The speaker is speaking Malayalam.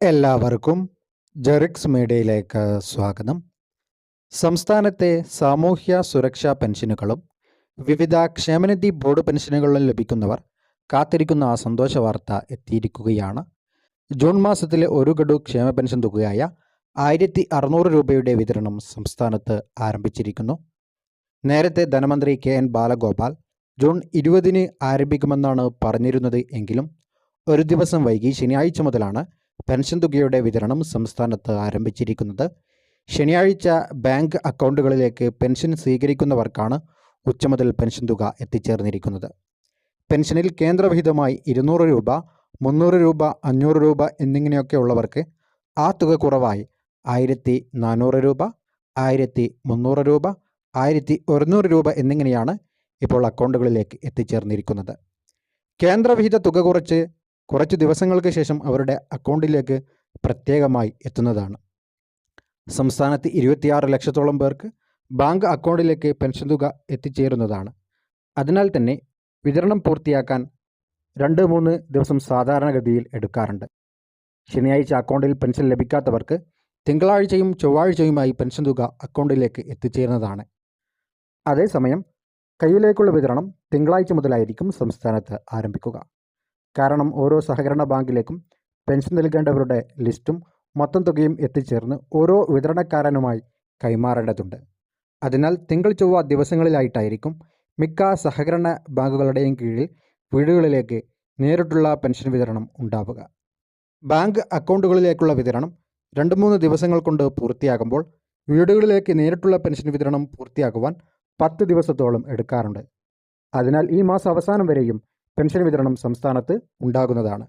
എല്ലാവർക്കും ജെറിക്സ് മീഡിയയിലേക്ക് സ്വാഗതം. സംസ്ഥാനത്തെ സാമൂഹ്യ സുരക്ഷാ പെൻഷനുകളും വിവിധ ക്ഷേമനിധി ബോർഡ് പെൻഷനുകളും ലഭിക്കുന്നവർ കാത്തിരിക്കുന്ന ആ സന്തോഷ വാർത്ത എത്തിയിരിക്കുകയാണ്. ജൂൺ മാസത്തിലെ ഒരു ഗഡു ക്ഷേമ പെൻഷൻ തുകയായ ആയിരത്തി അറുന്നൂറ് രൂപയുടെ വിതരണം സംസ്ഥാനത്ത് ആരംഭിച്ചിരിക്കുന്നു. നേരത്തെ ധനമന്ത്രി കെ എൻ ബാലഗോപാൽ ജൂൺ ഇരുപതിന് ആരംഭിക്കുമെന്നാണ് പറഞ്ഞിരുന്നത് എങ്കിലും ഒരു ദിവസം വൈകി ശനിയാഴ്ച മുതലാണ് പെൻഷൻ തുകയുടെ വിതരണം സംസ്ഥാനത്ത് ആരംഭിച്ചിരിക്കുന്നത്. ശനിയാഴ്ച ബാങ്ക് അക്കൗണ്ടുകളിലേക്ക് പെൻഷൻ സ്വീകരിക്കുന്നവർക്കാണ് ഉച്ചമുതൽ പെൻഷൻ തുക എത്തിച്ചേർന്നിരിക്കുന്നത്. പെൻഷനിൽ കേന്ദ്രവിഹിതമായി ഇരുന്നൂറ് രൂപ മുന്നൂറ് രൂപ അഞ്ഞൂറ് രൂപ എന്നിങ്ങനെയൊക്കെ ഉള്ളവർക്ക് ആ തുക കുറവായി. ആയിരത്തി നാനൂറ് രൂപ ആയിരത്തി മുന്നൂറ് രൂപ ആയിരത്തി ഒരുന്നൂറ് രൂപ എന്നിങ്ങനെയാണ് ഇപ്പോൾ അക്കൗണ്ടുകളിലേക്ക് എത്തിച്ചേർന്നിരിക്കുന്നത്. കേന്ദ്രവിഹിത തുക കുറച്ച് കുറച്ച് ദിവസങ്ങൾക്ക് ശേഷം അവരുടെ അക്കൗണ്ടിലേക്ക് പ്രത്യേകമായി എത്തുന്നതാണ്. സംസ്ഥാനത്ത് ഇരുപത്തിയാറ് ലക്ഷത്തോളം പേർക്ക് ബാങ്ക് അക്കൗണ്ടിലേക്ക് പെൻഷൻ തുക എത്തിച്ചേരുന്നതാണ്. അതിനാൽ തന്നെ വിതരണം പൂർത്തിയാക്കാൻ രണ്ട് മൂന്ന് ദിവസം സാധാരണഗതിയിൽ എടുക്കാറുണ്ട്. ശനിയാഴ്ച അക്കൗണ്ടിൽ പെൻഷൻ ലഭിക്കാത്തവർക്ക് തിങ്കളാഴ്ചയും ചൊവ്വാഴ്ചയുമായി പെൻഷൻ തുക അക്കൗണ്ടിലേക്ക് എത്തിച്ചേരുന്നതാണ്. അതേസമയം കയ്യിലേക്കുള്ള വിതരണം തിങ്കളാഴ്ച മുതലായിരിക്കും സംസ്ഥാനത്ത് ആരംഭിക്കുക. കാരണം ഓരോ സഹകരണ ബാങ്കിലേക്കും പെൻഷൻ നൽകേണ്ടവരുടെ ലിസ്റ്റും മൊത്തം തുകയും എത്തിച്ചേർന്ന് ഓരോ വിതരണക്കാരനുമായി കൈമാറേണ്ടതുണ്ട്. അതിനാൽ തിങ്കൾ ചൊവ്വ ദിവസങ്ങളിലായിട്ടായിരിക്കും മിക്ക സഹകരണ ബാങ്കുകളുടെയും കീഴിൽ വീടുകളിലേക്ക് നേരിട്ടുള്ള പെൻഷൻ വിതരണം ഉണ്ടാവുക. ബാങ്ക് അക്കൗണ്ടുകളിലേക്കുള്ള വിതരണം രണ്ട് മൂന്ന് ദിവസങ്ങൾ കൊണ്ട് പൂർത്തിയാകുമ്പോൾ വീടുകളിലേക്ക് നേരിട്ടുള്ള പെൻഷൻ വിതരണം പൂർത്തിയാക്കുവാൻ പത്ത് ദിവസത്തോളം എടുക്കാറുണ്ട്. അതിനാൽ ഈ മാസം അവസാനം വരെയും പെൻഷൻ വിതരണം സംസ്ഥാനത്ത് ഉണ്ടാകുന്നതാണ്.